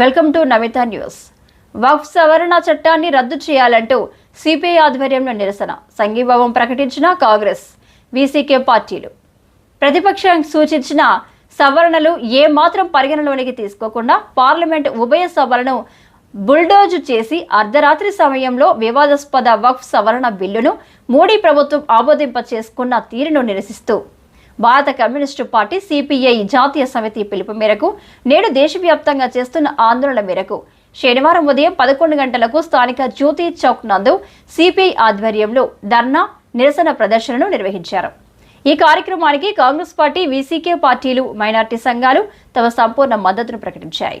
Welcome to Namita news. వక్ఫ్ సవరణ చట్టాన్ని రద్దు చేయాలంటూ సిపిఐ ఆధ్వర్యంలో నిరసన. సంఘీభావం ప్రకటించిన కాంగ్రెస్ వీసీకే పార్టీలు. ప్రతిపక్షం సూచించిన సవరణలు ఏ మాత్రం పరిగణలోనికి తీసుకోకుండా పార్లమెంట్ ఉభయ సభలను బుల్డోజ్ చేసి అర్ధరాత్రి సమయంలో వివాదాస్పద వక్ఫ్ సవరణ బిల్లును మోడీ ప్రభుత్వం ఆమోదింప చేసుకున్న తీరును నిరసిస్తూ భారత కమ్యూనిస్టు పార్టీ సిపిఐ జాతీయ సమితి పిలుపు మేరకు నేడు దేశవ్యాప్తంగా చేస్తున్న ఆందోళన మేరకు శనివారం ఉదయం పదకొండు గంటలకు స్థానిక జ్యోతి చౌక్ నందు సిపిఐ ఆధ్వర్యంలో ధర్నా నిరసన ప్రదర్శనను నిర్వహించారు. ఈ కార్యక్రమానికి కాంగ్రెస్ పార్టీ వీసీకే పార్టీలు మైనార్టీ సంఘాలు తమ సంపూర్ణ మద్దతును ప్రకటించాయి.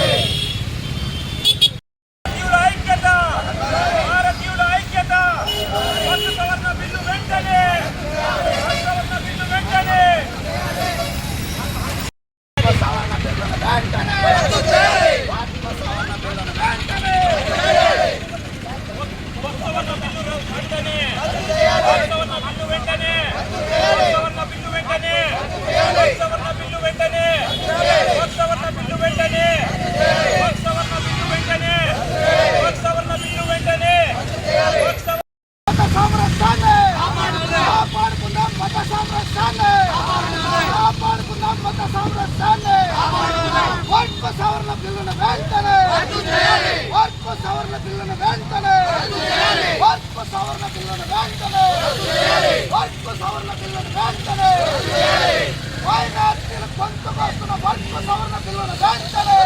భారతీయుల ఐక్యత భారతీయుల ఐక్యత వస్తు సవరణ బిల్లు వెంటనే వస్తు సవరణ బిల్లు వెంటనే సవరణ బిల్లు వెంటనే సవరణ బిల్లు వెంటనే సవరణ బిల్లు వెంటనే సవరణ బిల్లు వెంటనే సవరణ బిల్లు వెంటనే సవరణ బిల్లు వెంటనే మత సామ్రాజ్యాన్ని కాపాడుకుందాం మత సామ్రాజ్యాన్ని కాపాడుకుందాం మత సామ్రాజ్యాన్ని వక్ఫ్ సవరణ బిల్లును వెంటనే! వక్ఫ్ సవరణ బిల్లును వెంటనే! వక్ఫ్ సవరణ బిల్లును వెంటనే వక్ఫ్ సవరణ బిల్లును వెంటనే మైనార్టీల గొంతు కోస్తున్న వక్ఫ్ సవరణ బిల్లును వెంటనే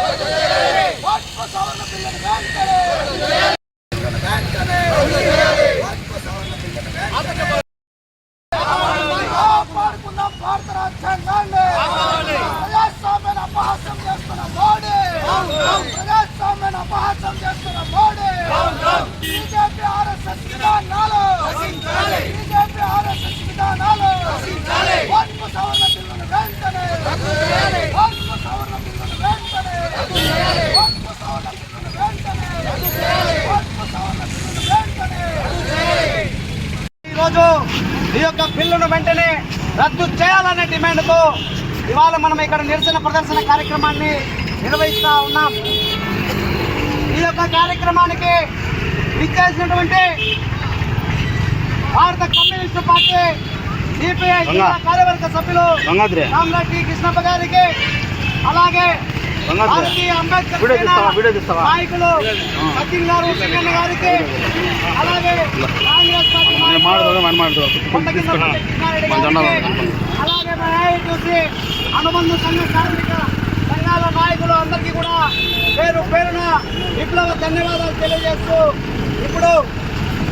వక్ఫ్ సవరణ బిల్లును వెంటనే వెంటనే వక్ఫ్ సవరణ బిల్లును వెంటనే కాపాడుకుందాం భారత రాజ్యాంగాన్ని ప్రజాస్వామ్యాన్ని అపహాస్యం చేస్తున్న మోడీ అపహాస్యం చేస్తున్న మోడీ! బీజేపీ ఆర్ఎస్ఎస్ విధానాలు! బీజేపీ ఆర్ఎస్ఎస్ విధానాలు! సవరణ బిల్లును వెంటనే! సవరణ బిల్లును వెంటనే! సవరణ బిల్లును వెంటనే! సవరణ బిల్లును వెంటనే! ఈరోజు ఈ యొక్క బిల్లును వెంటనే రద్దు చేయాలనే డిమాండ్తో ఇవాళ మనం ఇక్కడ నిరసన ప్రదర్శన కార్యక్రమాన్ని నిర్వహిస్తా ఉన్నాం. యొక్క కార్యక్రమానికి ఇచ్చేసినటువంటి భారత కమ్యూనిస్టు పార్టీ సిపిఐ జిల్లా కార్యవర్గ సభ్యులు టి కృష్ణప్ప గారికి అలాగే భారతీయ అంబేద్కర్? నాయకులు సచిన్ గారు సింగన్న గారికి అలాగే కాంగ్రెస్ పార్టీ నాయకులు అలాగే మన చూసి అనుబంధ సంఘ కార్మిక సంఘాల నాయకులు అందరికీ కూడా విప్లవ ధన్యవాదాలు తెలియజేస్తూ ఇప్పుడు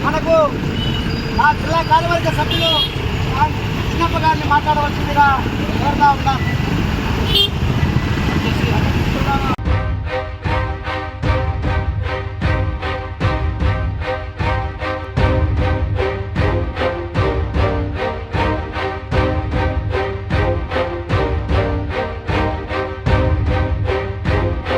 మనకు ఆ జిల్లా కార్యవర్గ సభ్యులు ఆ చిన్నప్ప గారిని మాట్లాడవలసిందిగా కోరుతా ఉన్నాం.